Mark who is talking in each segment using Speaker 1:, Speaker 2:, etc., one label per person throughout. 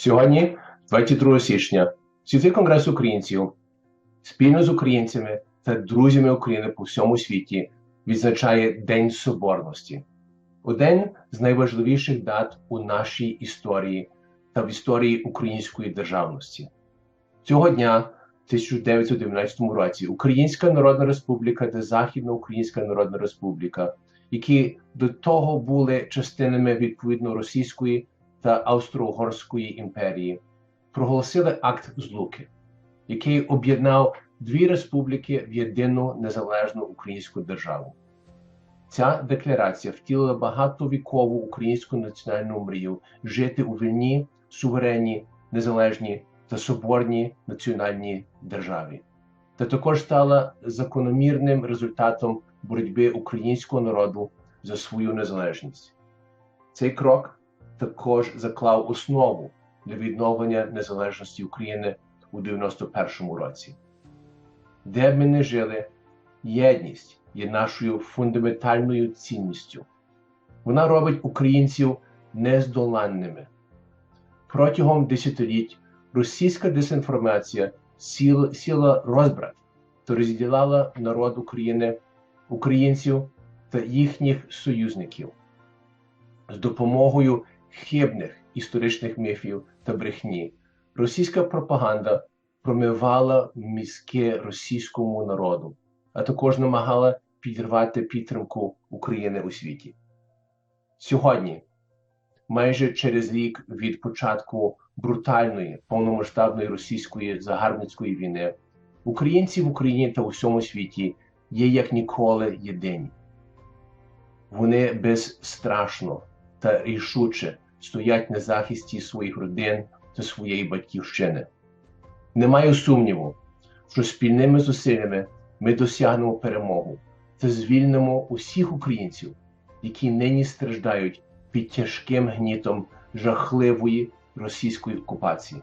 Speaker 1: Сьогодні, 22 січня, Світовий конгрес українців спільно з українцями та друзями України по всьому світі відзначає День Соборності, один з найважливіших дат у нашій історії та в історії української державності. Цього дня, в 1919 році, Українська Народна Республіка та Західна Українська Народна Республіка, які до того були частинами відповідно Російської та Австро-Угорської імперії, проголосили акт злуки, який об'єднав дві республіки в єдину незалежну українську державу. Ця декларація втілила багатовікову українську національну мрію жити у вільній, суверенній, незалежній та соборній національній державі, та також стала закономірним результатом боротьби українського народу за свою незалежність. Цей крок також заклав основу для відновлення незалежності України у 91-му році. Де б ми не жили, єдність є нашою фундаментальною цінністю. Вона робить українців нездоланними. Протягом десятиліть російська дезінформація сіла, сіла розбрат та розділяла народ України, українців та їхніх союзників з допомогою хибних історичних міфів та брехні. Російська пропаганда промивала мізки російському народу, а також намагала підірвати підтримку України у світі. Сьогодні, майже через рік від початку брутальної повномасштабної російської загарбницької війни, українці в Україні та у всьому світі є як ніколи єдині. Вони безстрашно та рішуче стоять на захисті своїх родин та своєї батьківщини. Немає сумніву, що спільними зусиллями ми досягнемо перемогу та звільнимо усіх українців, які нині страждають під тяжким гнітом жахливої російської окупації.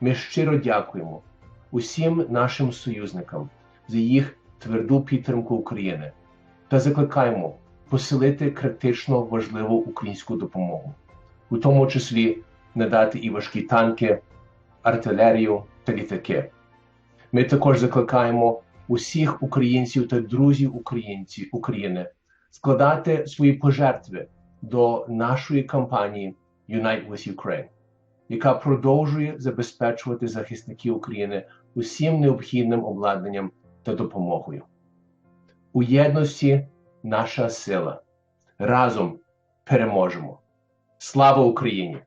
Speaker 1: Ми щиро дякуємо усім нашим союзникам за їх тверду підтримку України та закликаємо посилити критично важливу українську допомогу, у тому числі надати і важкі танки, артилерію та літаки. Ми також закликаємо усіх українців та друзів українців України складати свої пожертви до нашої кампанії Unite with Ukraine, яка продовжує забезпечувати захисників України усім необхідним обладнанням та допомогою. У єдності наша сила. Разом переможемо. Слава Україні!